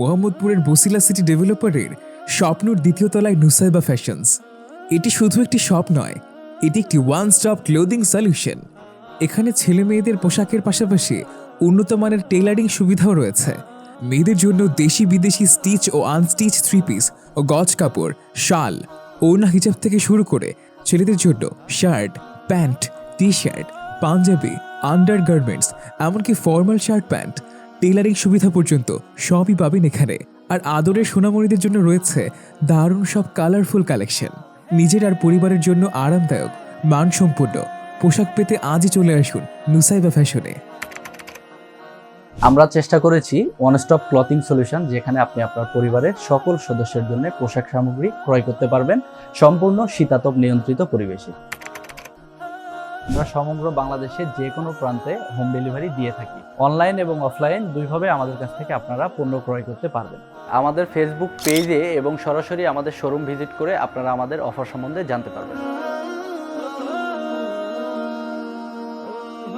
মোহাম্মদপুরের বসিলা সিটি ডেভেলপারের স্বপ্নর দ্বিতীয় তলায় নুসাইবা ফ্যাশনস এটি শুধু একটি শপ নয়, এটি একটি ওয়ান স্টপ ক্লোদিং সলিউশন এখানে ছেলে মেয়েদের পোশাকের পাশাপাশি উন্নত মানের টেলারিং সুবিধাও রয়েছে। মেয়েদের জন্য দেশি বিদেশি স্টিচ ও আনস্টিচ থ্রি পিস ও গজ কাপড়, শাল, ওড়না হিজাব থেকে শুরু করে ছেলেদের জন্য shirt pant T shirt panjabi under garments এমনকি ফর্মাল শার্ট প্যান্ট টেলারিং সুবিধা পর্যন্ত সবই পাবেন এখানে। আর আদরের সোনামণিদের জন্য রয়েছে দারুণ সব কালারফুল কালেকশন নিজের আর পরিবারের জন্য আরামদায়ক, মানসম্পন্ন পোশাক পেতে আজই চলে আসুন নুসাইবা ফ্যাশনে। আমরা চেষ্টা করেছি ওয়ান স্টপ ক্লথিং সলিউশন যেখানে আপনি আপনার পরিবারের সকল সদস্যের জন্য পোশাক সামগ্রী ক্রয় করতে পারবেন, সম্পূর্ণ শীতাতপ নিয়ন্ত্রিত পরিবেশে। আমরা সমগ্র বাংলাদেশের যে কোনো প্রান্তে হোম ডেলিভারি দিয়ে থাকি। অনলাইন এবং অফলাইন দুইভাবে আমাদের কাছ থেকে আপনারা পণ্য ক্রয় করতে পারবেন। আমাদের ফেসবুক পেজে এবং সরাসরি আমাদের শোরুম ভিজিট করে আপনারা আমাদের অফার সম্বন্ধে জানতে পারবেন।